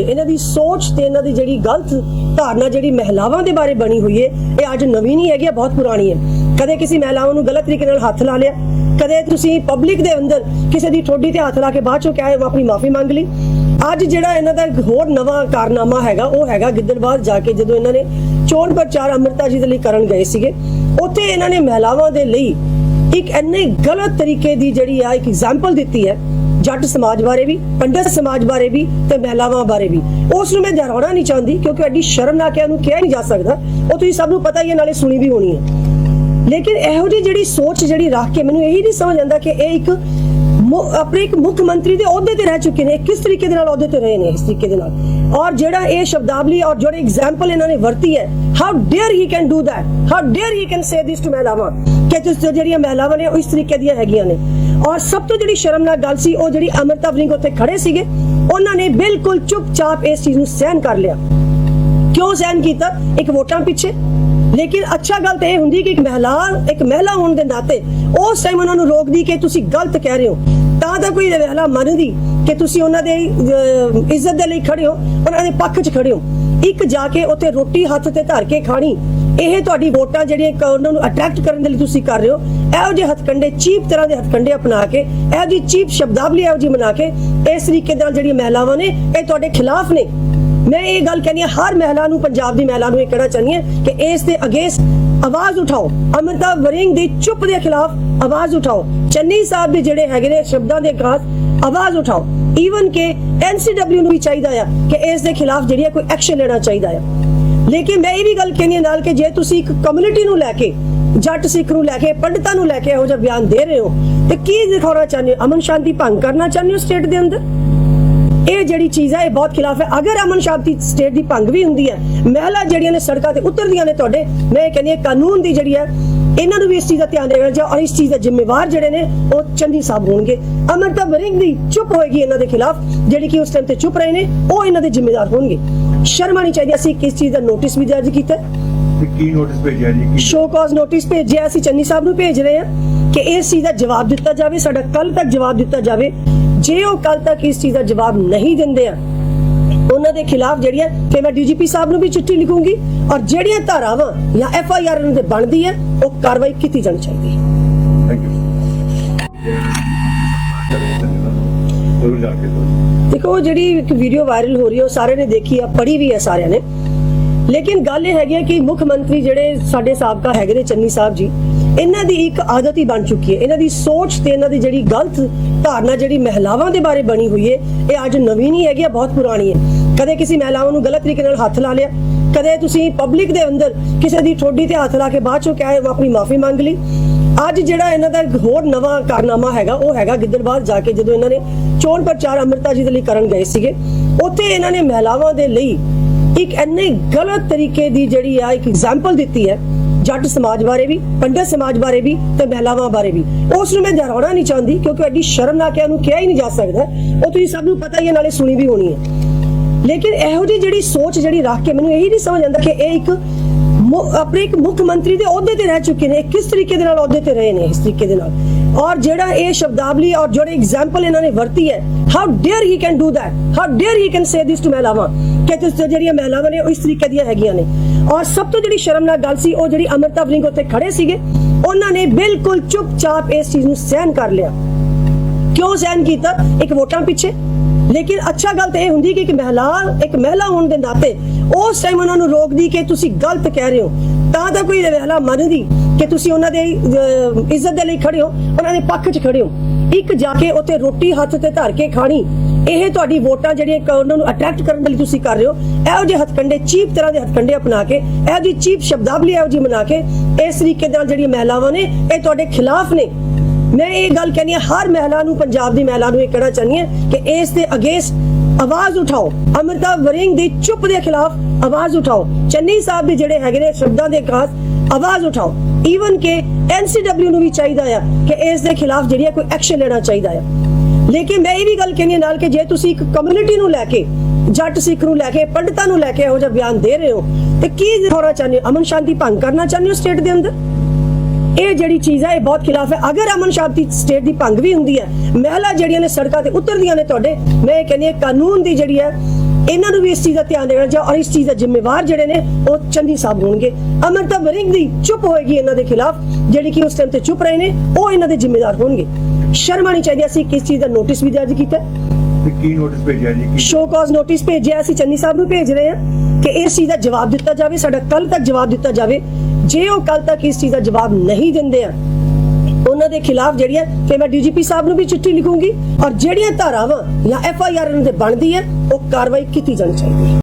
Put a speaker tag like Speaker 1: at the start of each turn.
Speaker 1: ਇਹਨਾਂ ਦੀ ਸੋਚ ਤੇ ਇਹਨਾਂ ਦੀ ਜਿਹੜੀ ਗਲਤ ਧਾਰਨਾ, ਜਿਹੜੀ ਮਹਿਲਾਵਾਂ ਦੇ ਬਾਰੇ ਬਣੀ ਹੋਈ ਹੈ, ਇਹ ਅੱਜ ਨਵੀਂ ਨਹੀਂ ਹੈਗੀ ਬਹੁਤ ਪੁਰਾਣੀ ਹੈ। ਕਦੇ ਕਿਸੇ ਮਹਿਲਾਵਾਂ ਨੂੰ ਗਲਤ ਤਰੀਕੇ ਨਾਲ ਹੱਥ ਲਾ ਲਿਆ, ਕਦੇ ਤੁਸੀਂ ਪਬਲਿਕ ਦੇ ਅੰਦਰ ਕਿਸੇ ਦੀ ਠੋਡੀ ਤੇ ਹੱਥ ਲਾ ਕੇ ਬਾਅਦ ਚੋਂ ਕਿਹਾ ਉਹ ਆਪਣੀ ਮਾਫੀ ਮੰਗ ਲਈ। ਅੱਜ ਜਿਹੜਾ ਇਹਨਾਂ ਦਾ ਹੋਰ ਨਵਾਂ ਕਾਰਨਾਮਾ ਹੈਗਾ, ਉਹ ਹੈਗਾ ਗਿੱਦੜਬਾਦ ਜਾ ਕੇ ਜਦੋਂ ਇਹਨਾਂ ਨੇ ਚੋਣ ਪ੍ਰਚਾਰ ਅੰਮ੍ਰਿਤਾ ਜੀ ਦੇ ਲਈ ਕਰਨ ਗਏ ਸੀਗੇ, ਉੱਥੇ ਇਹਨਾਂ ਨੇ ਮਹਿਲਾਵਾਂ ਦੇ ਲਈ ਇੱਕ ਇੰਨੇ ਗਲਤ ਤਰੀਕੇ ਦੀ ਜਿਹੜੀ ਆ, ਇੱਕ ਐਗਜ਼ਾਮਪਲ ਦਿੱਤੀ ਹੈ ਜੱਟ ਸਮਾਜ ਬਾਰੇ ਵੀ, ਪੰਡਤ ਸਮਾਜ ਬਾਰੇ ਵੀ ਤੇ ਮਹਿਲਾਵਾਂ ਬਾਰੇ ਵੀ। ਉਸ ਨੂੰ ਮੈਂ ਦੁਹਰਾਉਣਾ ਨਹੀਂ ਚਾਹੁੰਦੀ ਕਿਉਂਕਿ ਐਡੀ ਸ਼ਰਮਨਾਕ ਹੈ ਉਹਨੂੰ ਕਿਹਾ ਨਹੀਂ ਜਾ ਸਕਦਾ। ਉਹ ਤੁਸੀਂ ਸਭ ਨੂੰ ਪਤਾ ਹੀ ਹੈ, ਨਾਲੇ ਸੁਣੀ ਵੀ ਹੋਣੀ ਹੈ। ਲੇਕਿਨ ਇਹੋ ਜਿਹੀ ਜਿਹੜੀ ਸੋਚ ਜਿਹੜੀ ਰੱਖ ਕੇ ਮੈਨੂੰ ਇਹੀ ਨਹੀਂ ਸਮਝ ਆਉਂਦਾ ਕਿ ਇਹ ਇੱਕ ਆਪਣੇ ਇੱਕ ਮੁੱਖ ਮੰਤਰੀ ਦੇ ਅਹੁਦੇ ਤੇ ਰਹਿ ਚੁੱਕੇ ਨੇ। ਕਿਸ ਤਰੀਕੇ ਦੇ ਨਾਲ ਅਹੁਦੇ ਤੇ ਰਹੇ ਨੇ ਇਸ ਤਰੀਕੇ ਦੇ ਨਾਲ? ਔਰ ਜਿਹੜਾ ਇਹ ਸ਼ਬਦਾਵਲੀ ਔਰ ਜਿਹੜੇ ਐਗਜ਼ਾਮਪਲ ਇਹਨਾਂ ਨੇ ਵਰਤੀ ਹੈ how dare he can do that how dare he can say this to ਮਹਿਲਾਵਾਂ? ਕਿ ਤੁਸੀਂ ਜਿਹੜੀਆਂ ਮਹਿਲਾਵਾਂ ਨੇ ਉਹ ਇਸ ਤਰੀਕੇ ਦੀਆਂ ਹੈਗੀਆਂ ਨੇ। ਔਰ ਸਭ ਤੋਂ ਜਿਹੜੀ ਸ਼ਰਮਨਾਕ ਗੱਲ ਸੀ, ਉਹ ਜਿਹੜੀ ਅਮਰਤਾ ਵਰਿੰਗ ਉੱਥੇ ਖੜੇ ਸੀਗੇ, ਉਹਨਾਂ ਨੇ ਬਿਲਕੁਲ ਚੁੱਪਚਾਪ ਇਸ ਚੀਜ਼ ਨੂੰ ਸਹਿਨ ਕਰ ਲਿਆ। ਕਿਉਂ ਸਹਿਨ ਕੀਤਾ? ਇੱਕ ਵੋਟਾਂ ਪਿੱਛੇ। ਲੇਕਿਨ ਅੱਛਾ ਗੱਲ ਤਾਂ ਇਹ ਹੁੰਦੀ ਕਿ ਇੱਕ ਮਹਿਲਾ ਇੱਕ ਮਹਿਲਾ ਹੋਣ ਦੇ ਨਾਤੇ ਉਸ ਟਾਈਮ ਉਹਨਾਂ ਨੂੰ ਰੋਕਦੀ ਕਿ ਤੁਸੀਂ ਗਲਤ ਕਹਿ ਰਹੇ ਹੋ। ਤਾਂ ਤਾਂ ਕੋਈ ਮਹਿਲਾ ਮੰਨਦੀ ਕਿ ਤੁਸੀਂ ਉਹਨਾਂ ਦੇ ਇੱਜ਼ਤ ਦੇ ਲਈ ਖੜੇ ਹੋ, ਉਹਨਾਂ ਦੇ ਪੱਖ 'ਚ ਖੜੇ ਹੋ। ਇੱਕ ਜਾ ਕੇ ਉੱਥੇ ਰੋਟੀ ਹੱਥ ਤੇ ਧਰ ਕੇ ਖਾਣੀ, ਇਹ ਤੁਹਾਡੀ ਵੋਟਾਂ ਜਿਹੜੀਆਂ ਉਹਨਾਂ ਨੂੰ ਅਟਰੈਕਟ ਕਰਨ ਦੇ ਲਈ ਤੁਸੀਂ ਕਰ ਰਹੇ ਹੋ, ਇਹੋ ਜਿਹੇ ਹੱਥਕੰਡੇ, ਚੀਪ ਤਰ੍ਹਾਂ ਦੇ ਹੱਥਕੰਡੇ ਅਪਣਾ ਕੇ, ਇਹੋ ਜਿਹੀ ਚੀਪ ਸ਼ਬਦਾਵਲੀ ਇਹੋ ਜਿਹੀ ਬਣਾ ਕੇ, ਇਸ ਤਰੀਕੇ ਨਾਲ ਜਿਹੜੀਆਂ ਮਹਿਲਾਵਾਂ ਨੇ, ਇਹ ਤੁਹਾਡੇ ਖਿਲਾਫ ਨੇ। ਮੈਂ ਇਹ ਗੱਲ ਕਹਿੰਦੀ ਹਾਂ, ਹਰ ਮਹਿਲਾ ਨੂੰ, ਪੰਜਾਬ ਦੀ ਮਹਿਲਾ ਨੂੰ ਇਹ ਕਹਿਣਾ ਚਾਹੁੰਦੀ ਹਾਂ ਕਿ ਇਸ ਦੇ ਅਗੇਂਸਟ ਆਵਾਜ਼ ਉਠਾਓ। ਅਮਰਤਾ ਵਰਿੰਗ ਦੀ ਚੁੱਪ ਦੇ ਖਿਲਾਫ ਆਵਾਜ਼ ਉਠਾਓ। ਚੰਨੀ ਸਾਹਿਬ ਦੇ ਜਿਹੜੇ ਹੈਗੇ ਨੇ ਸ਼ਬਦਾਂ ਦੇ ਖਿਲਾਫ ਆਵਾਜ਼ ਉਠਾਓ। ਈਵਨ ਕਿ ਐਨਸੀਡਬਲਿਊ ਨੂੰ ਵੀ ਚਾਹੀਦਾ ਆ ਕਿ ਇਸ ਦੇ ਖਿਲਾਫ ਜਿਹੜੀ ਕੋਈ ਐਕਸ਼ਨ ਲੈਣਾ ਚਾਹੀਦਾ ਆ। ਲੇਕਿਨ ਮੈਂ ਇਹ ਵੀ ਗੱਲ ਕਹਿੰਦੀ ਨਾਲ ਕਿ ਜੇ ਤੁਸੀਂ ਇੱਕ ਕਮਿਊਨਿਟੀ ਨੂੰ ਲੈ ਕੇ, ਜੱਟ ਸਿੱਖ ਨੂੰ ਲੈ ਕੇ, ਪੰਡਤਾਂ ਨੂੰ ਲੈ ਕੇ ਇਹੋ ਜਿਹਾ ਬਿਆਨ ਦੇ ਰਹੇ ਹੋ, ਤੇ ਕੀ ਦਿਖਾਉਣਾ ਚਾਹੁੰਦੇ ਹੋ? ਅਮਨ ਸ਼ਾਂਤੀ ਭੰਗ ਕਰਨਾ ਚਾਹੁੰਦੇ ਹੋ ਸਟੇਟ ਦੇ ਅੰਦਰ? ਇਹ ਜਿਹੜੀ ਚੀਜ਼ ਹੈ ਇਹ ਬਹੁਤ ਖਿਲਾਫ ਹੈ। ਅਗਰ ਅਮਨ ਸ਼ਾਂਤੀ ਸਟੇਟ ਦੀ ਭੰਗ ਵੀ ਹੁੰਦੀ ਹੈ, ਮਹਿਲਾ ਜਿਹੜੀਆਂ ਨੇ ਸੜਕਾਂ ਤੇ ਉਤਰਦੀਆਂ ਨੇ ਤੁਹਾਡੇ, ਮੈਂ ਇਹ ਕਹਿੰਦੀ ਹਾਂ ਕਾਨੂੰਨ ਦੀ ਜਿਹੜੀ ਹੈ ਇਹਨਾਂ ਨੂੰ ਵੀ ਇਸ ਚੀਜ਼ ਦਾ ਧਿਆਨ ਦੇਣਾ ਚਾਹੀਦਾ ਔਰ ਇਸ ਚੀਜ਼ ਦੇ ਜ਼ਿੰਮੇਵਾਰ ਜਿਹੜੇ ਨੇ ਉਹ ਚੰਦੀ ਸਾਹਿਬ ਹੋਣਗੇ। ਅਮਰਤਾ ਬਰਿੰਗ ਦੀ ਚੁੱਪ ਹੋਏਗੀ ਇਹਨਾਂ ਦੇ ਖਿਲਾਫ ਜਿਹੜੀ ਕਿ ਉਸ ਟਾਈਮ ਤੇ ਚੁੱਪ ਰਹੇ ਨੇ ਉਹ ਇਹਨਾਂ ਦੇ ਜ਼ਿੰਮੇਵਾਰ ਹੋਣਗੇ। ਸ਼ਰਮ ਆਣੀ ਚਾਹੀਦੀ ਅਸੀਂ ਕਿਸ ਚੀਜ਼ ਦਾ ਨੋਟਿਸ ਵੀ ਦਰਜ ਕੀਤਾ?
Speaker 2: ਕੀ ਨੋਟਿਸ ਭੇਜਿਆ ਜੀ? ਕੀ
Speaker 1: ਸ਼ੋ ਕਾਜ਼ ਨੋਟਿਸ ਭੇਜਿਆ ਅਸੀਂ ਚੰਨੀ ਸਾਹਿਬ ਨੂੰ ਭੇਜ ਰਹੇ ਹਾਂ ਕਿ ਇਸ ਚੀਜ਼ ਦਾ ਜਵਾਬ ਦਿੱਤਾ ਜਾਵੇ ਸਾਡਾ ਕੱਲ ਤੱਕ ਜਵਾਬ ਦਿੱਤਾ ਜਾਵੇ। ਜੇ ਉਹ ਕੱਲ ਤੱਕ ਇਸ ਚੀਜ਼ ਦਾ ਜਵਾਬ ਨਹੀਂ ਦਿੰਦੇ ਆ ਉਹਨਾਂ ਦੇ ਖਿਲਾਫ ਜਿਹੜੀਆਂ ਕਿ ਮੈਂ ਡੀਜੀਪੀ ਸਾਹਿਬ ਨੂੰ ਵੀ ਚਿੱਠੀ ਲਿਖੂੰਗੀ ਔਰ ਜਿਹੜੀਆਂ ਧਾਰਾਵਾਂ ਜਾਂ ਐਫ ਆਈ ਆਰ ਉਹਨਾਂ ਤੇ ਬਣਦੀ ਹੈ ਉਹ ਕਾਰਵਾਈ ਕੀਤੀ ਜਾਣੀ ਚਾਹੀਦੀ ਹੈ।
Speaker 2: ਥੈਂਕ ਯੂ ਤੋਂ
Speaker 1: ਦੇਖੋ। ਉਹ ਜਿਹੜੀ ਇੱਕ ਵੀਡੀਓ ਵਾਇਰਲ ਹੋ ਰਹੀ ਹੈ ਉਹ ਸਾਰਿਆਂ ਨੇ ਦੇਖੀ ਆ ਪੜ੍ਹੀ ਵੀ ਹੈ ਸਾਰਿਆਂ ਨੇ। ਲੇਕਿਨ ਗੱਲ ਇਹ ਹੈਗੀ ਹੈ ਕਿ ਮੁੱਖ ਮੰਤਰੀ ਜਿਹੜੇ ਸਾਡੇ ਸਾਬਕਾ ਹੈਗੇ ਨੇ ਚੰਨੀ ਸਾਹਿਬ ਜੀ ਇਹਨਾਂ ਦੀ ਇੱਕ ਆਦਤ ਹੀ ਬਣ ਚੁੱਕੀ ਹੈ। ਇਹਨਾਂ ਦੀ ਸੋਚ ਤੇ ਇਹਨਾਂ ਦੀ ਜਿਹੜੀ ਗਲਤ ਧਾਰਨਾ ਜਿਹੜੀ ਮਹਿਲਾਵਾਂ ਦੇ ਬਾਰੇ ਬਣੀ ਹੋਈ ਹੈ ਇਹ ਅੱਜ ਨਵੀਂ ਨਹੀਂ ਹੈਗੀ ਬਹੁਤ ਪੁਰਾਣੀ ਹੈ। ਕਦੇ ਕਿਸੇ ਮਹਿਲਾਵਾਂ ਨੂੰ ਗਲਤ ਤਰੀਕੇ ਨਾਲ ਹੱਥ ਲਾ ਲਿਆ, ਕਦੇ ਤੁਸੀਂ ਪਬਲਿਕ ਦੇ ਅੰਦਰ ਕਿਸੇ ਦੀ ਠੋਡੀ ਤੇ ਹੱਥ ਲਾ ਕੇ ਬਾਅਦ ਚੋਂ ਕਿਹਾ ਆਪਣੀ ਮਾਫੀ ਮੰਗ ਲਈ। ਅੱਜ ਜਿਹੜਾ ਇਹਨਾਂ ਦਾ ਹੋਰ ਨਵਾਂ ਕਾਰਨਾਮਾ ਹੈਗਾ, ਉਹ ਹੈਗਾ ਗਿੱਦੜਬਾਦ ਜਾ ਕੇ ਜਦੋਂ ਇਹਨਾਂ ਨੇ ਚੋਣ ਪ੍ਰਚਾਰ ਅੰਮ੍ਰਿਤਾ ਜੀ ਦੇ ਲਈ ਕਰਨ ਗਏ ਸੀਗੇ, ਉੱਥੇ ਇਹਨਾਂ ਨੇ ਮਹਿਲਾਵਾਂ ਦੇ ਲਈ ਇੱਕ ਇੰਨੇ ਗਲਤ ਤਰੀਕੇ ਦੀ ਜਿਹੜੀ ਆ ਇੱਕ ਐਗਜ਼ਾਮਪਲ ਦਿੱਤੀ ਹੈ, ਜੱਟ ਸਮਾਜ ਬਾਰੇ ਵੀ, ਪੰਡਤ ਸਮਾਜ ਬਾਰੇ ਵੀ ਤੇ ਮਹਿਲਾਵਾਂ ਬਾਰੇ ਵੀ। ਉਸ ਨੂੰ ਮੈਂ ਦੁਹਰਾਉਣਾ ਨਹੀਂ ਚਾਹੁੰਦੀ ਕਿਉਂਕਿ ਐਡੀ ਸ਼ਰਮ ਸ਼ਰਮਨਾਕ ਹੈ ਉਹਨੂੰ ਕਿਹਾ ਹੀ ਨਹੀਂ ਜਾ ਸਕਦਾ। ਉਹ ਤੁਸੀਂ ਸਭ ਨੂੰ ਪਤਾ ਹੀ ਹੈ, ਨਾਲੇ ਸੁਣੀ ਵੀ ਹੋਣੀ ਹੈ। ਲੇਕਿਨ ਇਹੋ ਜਿਹੀ ਜਿਹੜੀ ਸੋਚ ਜਿਹੜੀ ਰੱਖ ਕੇ ਮੈਨੂੰ ਇਹੀ ਨਹੀਂ ਸਮਝ ਆਉਂਦਾ ਕਿ ਇਹ ਇੱਕ ਆਪਣੇ ਇੱਕ ਮੁੱਖ ਮੰਤਰੀ ਦੇ ਅਹੁਦੇ ਤੇ ਰਹਿ ਚੁੱਕੇ ਨੇ ਕਿਸ ਤਰੀਕੇ ਦੇ ਨਾਲ ਅਹੁਦੇ ਤੇ ਰਹੇ ਨੇ, ਇਸ ਤਰੀਕੇ ਦੇ ਨਾਲ? ਔਰ ਜਿਹੜਾ ਇਹ ਸ਼ਬਦਾਵਲੀ ਔਰ ਜਿਹੜੇ ਐਗਜ਼ਾਮਪਲ ਇਹਨਾਂ ਨੇ ਵਰਤੀ ਹੈ how dare he can do that how dare he can say this to ਮਹਿਲਾਵਾਂ? ਕਿ ਤੁਸੀਂ ਜਿਹੜੀਆਂ ਮਹਿਲਾਵਾਂ ਨੇ ਉਹ ਇਸ ਤਰੀਕੇ ਦੀਆਂ ਹੈਗੀਆਂ ਨੇ। ਔਰ ਸਭ ਤੋਂ ਜਿਹੜੀ ਸ਼ਰਮਨਾਕ ਗੱਲ ਸੀ, ਉਹ ਜਿਹੜੀ ਅਮਰਤਾ ਵਰਿੰਗ ਉੱਥੇ ਖੜੇ ਸੀਗੇ, ਉਹਨਾਂ ਨੇ ਬਿਲਕੁਲ ਚੁੱਪਚਾਪ ਇਸ ਚੀਜ਼ ਨੂੰ ਸਹਿਨ ਕਰ ਲਿਆ। ਕਿਉਂ ਸਹਿਨ ਕੀਤਾ? ਇੱਕ ਵੋਟਾਂ ਪਿੱਛੇ। ਲੇਕਿਨ ਅੱਛਾ ਗੱਲ ਤਾਂ ਇਹ ਹੁੰਦੀ ਕਿ ਇੱਕ ਮਹਿਲਾ ਇੱਕ ਮਹਿਲਾ ਹੋਣ ਦੇ ਨਾਤੇ ਉਸ ਟਾਈਮ ਉਹਨਾਂ ਨੂੰ ਰੋਕਦੀ ਕਿ ਤੁਸੀਂ ਗਲਤ ਕਹਿ ਰਹੇ ਹੋ। ਤਾਂ ਤਾਂ ਕੋਈ ਮਹਿਲਾ ਮੰਨਦੀ ਕਿ ਤੁਸੀਂ ਉਹਨਾਂ ਦੇ ਇੱਜ਼ਤ ਦੇ ਲਈ ਖੜੇ ਹੋ, ਉਹਨਾਂ ਦੇ ਪੱਖ 'ਚ ਖੜੇ ਹੋ। ਇੱਕ ਜਾ ਕੇ ਉੱਥੇ ਰੋਟੀ ਹੱਥ ਤੇ ਧਰ ਕੇ ਖਾਣੀ, ਇਹ ਤੁਹਾਡੀ ਵੋਟਾਂ ਜਿਹੜੀਆਂ ਉਹਨਾਂ ਨੂੰ ਅਟਰੈਕਟ ਕਰਨ ਲਈ ਤੁਸੀਂ ਕਰ ਰਹੇ ਹੋ। ਇਹੋ ਜਿਹੇ ਹੱਥਕੰਡੇ, ਚੀਪ ਤਰ੍ਹਾਂ ਦੇ ਹੱਥਕੰਡੇ ਅਪਣਾ ਕੇ, ਇਹੋ ਜਿਹੀ ਚੀਪ ਸ਼ਬਦਾਵਲੀ ਇਹੋ ਜਿਹੀ ਬਣਾ ਕੇ, ਇਸ ਤਰੀਕੇ ਨਾਲ ਜਿਹੜੀਆਂ ਮਹਿਲਾਵਾਂ ਨੇ, ਇਹ ਤੁਹਾਡੇ ਖਿਲਾਫ ਨੇ। ਮੈਂ ਇਹ ਗੱਲ ਕਹਿੰਦੀ ਹਾਂ, ਹਰ ਮਹਿਲਾ ਨੂੰ, ਪੰਜਾਬ ਦੀ ਮਹਿਲਾ ਨੂੰ ਇਹ ਕਹਿਣਾ ਚਾਹੁੰਦੀ ਹਾਂ ਕਿ ਇਸ ਦੇ ਅਗੇਂਸਟ ਆਵਾਜ਼ ਉਠਾਓ। ਅਮਰਤਾ ਵਰਿੰਗ ਦੀ ਚੁੱਪ ਦੇ ਖਿਲਾਫ ਆਵਾਜ਼ ਉਠਾਓ। ਚੰਨੀ ਸਾਹਿਬ ਦੇ ਜਿਹੜੇ ਹੈਗੇ ਨੇ ਸ਼ਬਦਾਂ ਦੇ ਖਿਲਾਫ ਆਵਾਜ਼ ਉਠਾਓ। ਈਵਨ ਕਿ ਐਨਸੀਡਬਲਿਊ ਨੂੰ ਵੀ ਚਾਹੀਦਾ ਆ ਕਿ ਇਸ ਦੇ ਖਿਲਾਫ ਜਿਹੜੀ ਕੋਈ ਐਕਸ਼ਨ ਲੈਣਾ ਚਾਹੀਦਾ ਆ। ਲੇਕਿਨ ਮੈਂ ਇਹ ਵੀ ਗੱਲ ਕਹਿੰਦੀ ਨਾਲ ਕਿ ਜੇ ਤੁਸੀਂ ਇੱਕ ਕਮਿਊਨਿਟੀ ਨੂੰ ਲੈ ਕੇ, ਜੱਟ ਸਿੱਖ ਨੂੰ ਲੈ ਕੇ, ਪੰਡਤਾਂ ਨੂੰ ਲੈ ਕੇ ਇਹੋ ਜਿਹਾ ਬਿਆਨ ਦੇ ਰਹੇ ਹੋ, ਤੇ ਕੀ ਦਿਖਾਉਣਾ ਚਾਹੁੰਦੇ ਹੋ? ਅਮਨ ਸ਼ਾਂਤੀ ਭੰਗ ਕਰਨਾ ਚਾਹੁੰਦੇ ਹੋ ਸਟੇਟ ਦੇ ਅੰਦਰ? ਇਹ ਜਿਹੜੀ ਚੀਜ਼ ਹੈ ਇਹ ਬਹੁਤ ਖਿਲਾਫ ਹੈ। ਅਗਰ ਅਮਨ ਸ਼ਾਂਤੀ ਸਟੇਟ ਦੀ ਭੰਗ ਵੀ ਹੁੰਦੀ ਹੈ ਮਹਿਲਾ ਜਿਹੜੀਆਂ ਨੇ ਸੜਕਾਂ ਤੇ ਉਤਰਦੀਆਂ ਨੇ ਤੁਹਾਡੇ ਮੈਂ ਕਹਿੰਦੀ ਹਾਂ ਕਾਨੂੰਨ ਦੀ ਜਿਹੜੀ ਹੈ ਇਹਨਾਂ ਨੂੰ ਵੀ ਇਸ ਚੀਜ਼ ਦਾ ਧਿਆਨ ਦੇਣਾ ਚਾਹੀਦਾ ਔਰ ਇਸ ਚੀਜ਼ ਦਾ ਜ਼ਿੰਮੇਵਾਰ ਜਿਹੜੇ ਨੇ ਉਹ ਚੰਦੀ ਸਾਹਿਬ ਹੋਣਗੇ। ਅਮਰਤਾ ਵਰਿੰਗ ਦੀ ਚੁੱਪ ਹੋਏਗੀ ਇਹਨਾਂ ਦੇ ਖਿਲਾਫ ਜਿਹੜੀ ਕਿ ਉਸ ਟਾਈਮ ਤੇ ਚੁੱਪ ਰਹੇ ਨੇ ਉਹ ਇਹਨਾਂ ਦੇ ਜ਼ਿੰਮੇਵਾਰ ਹੋਣਗੇ। ਸ਼ਰਮ ਆਣੀ ਚਾਹੀਦੀ ਅਸੀਂ ਕਿਸ ਚੀਜ਼ ਦਾ ਨੋਟਿਸ ਵੀ ਦਰਜ ਕੀਤਾ
Speaker 2: ਕੀ ਨੋਟਿਸ ਭੇਜਿਆ ਜੀ? ਕੀ
Speaker 1: ਸ਼ੋ ਕਾਜ਼ ਨੋਟਿਸ ਭੇਜਿਆ ਅਸੀਂ ਚੰਨੀ ਸਾਹਿਬ ਨੂੰ ਭੇਜ ਰਹੇ ਹਾਂ ਕਿ ਇਸ ਚੀਜ਼ ਦਾ ਜਵਾਬ ਦਿੱਤਾ ਜਾਵੇ ਸਾਡਾ ਕੱਲ ਤੱਕ ਜਵਾਬ ਦਿੱਤਾ ਜਾਵੇ। ਜੇ ਉਹ ਕੱਲ ਤੱਕ ਇਸ ਚੀਜ਼ ਦਾ ਜਵਾਬ ਨਹੀਂ ਦਿੰਦੇ ਆ, ਉਹਨਾਂ ਦੇ ਖਿਲਾਫ ਜਿਹੜੀਆਂ, ਫਿਰ ਮੈਂ ਡੀਜੀਪੀ ਸਾਹਿਬ ਨੂੰ ਵੀ ਚਿੱਠੀ ਲਿਖੂੰਗੀ, ਔਰ ਜਿਹੜੀਆਂ ਧਾਰਾਵਾਂ ਜਾਂ ਐਫ ਆਈ ਆਰ ਇਹਨਾਂ ਦੇ ਬਣਦੀ ਹੈ, ਉਹ ਕਾਰਵਾਈ ਕੀਤੀ ਜਾਣੀ ਚਾਹੀਦੀ ਹੈ।